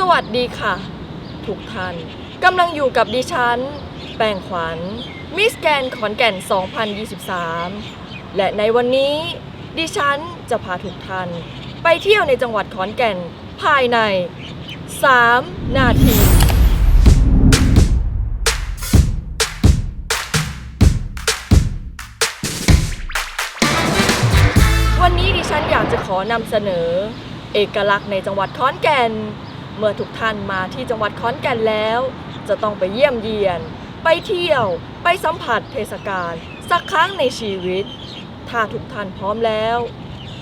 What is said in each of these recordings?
สวัสดีค่ะ ทุกท่านกำลังอยู่กับดิฉัน แป้งขวัญมิสแกนขอนแก่น 2023 และในวันนี้ ดิฉันจะพาทุกท่าน ไปเที่ยวในจังหวัดขอนแก่นภายใน 3 นาที วันนี้ดิฉันอยากจะขอนำเสนอ เอกลักษณ์ในจังหวัดขอนแก่น เมื่อทุกท่านมาที่จังหวัดขอนแก่นแล้ว จะต้องไปเยี่ยมเยียน ไปเที่ยว ไปสัมผัสเทศกาลสักครั้งในชีวิต ถ้าทุกท่านพร้อมแล้ว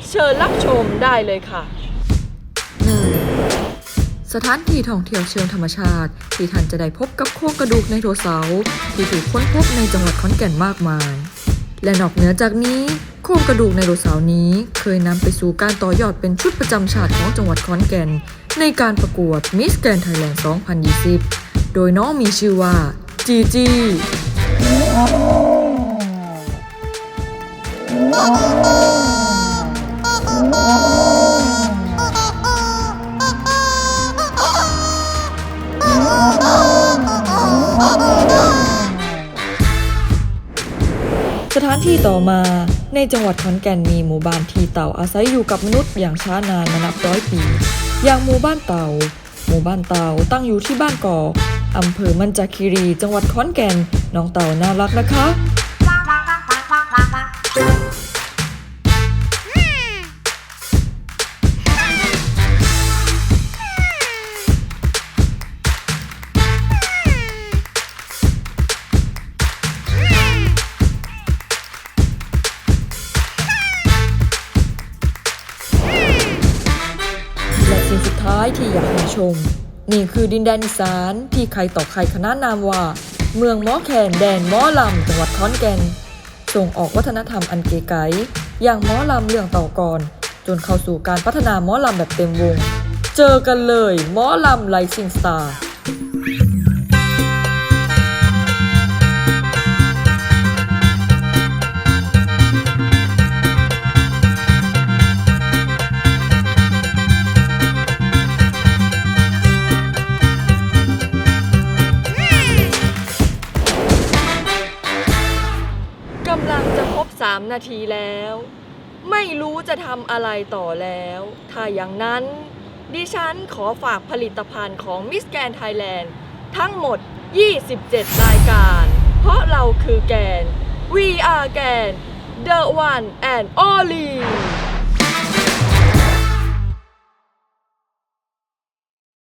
เชิญรับชมได้เลยค่ะ 1. สถานที่ท่องเที่ยวเชิงธรรมชาติ ที่ท่านจะได้พบกับโครงกระดูกไดโนเสาร์ที่ถูกค้นพบในจังหวัดขอนแก่นมากมาย และนอกเหนือจากนี้ โครงกระดูกไดโนเสาร์นี้เคยนำไปสู่การต่อยอดเป็นชุดประจำชาติของจังหวัดขอนแก่น ในการประกวด Miss Grand Thailand 2020 โดยน้องมีชื่อว่า จีจีสถานที่ต่อมา ในจังหวัดขอนแก่นมีหมู่บ้านทีเต่าอาศัยอยู่กับมนุษย์อย่างช้านานมานับร้อยปี อย่างหมู่บ้านเต่า หมู่บ้านเต่าตั้งอยู่ที่บ้านกออำเภอมันจาคีรี จังหวัดขอนแก่น น้องเต่าน่ารักนะคะ สุดท้ายที่อยากมาชม นี่คือดินแดนอีสานที่ใครต่อใครขนานนามว่า เมืองหมอแคนแดนหมอลำจังหวัดขอนแก่นส่งออกวัฒนธรรมอันเก๋ไก๋อย่างหมอลำเรื่องต่อกอน จนเข้าสู่การพัฒนาหมอลำแบบเต็มวง เจอกันเลยหมอลำไลซิงสตาร์ ครบสามนาทีแล้ว ไม่รู้จะทำอะไรต่อแล้ว ถ้าอย่างนั้น ดิฉันขอฝากผลิตภัณฑ์ของ Miss g r a n d Thailand ทั้งหมด 27 รายการ เพราะเราคือแกน We are แกน The One and Only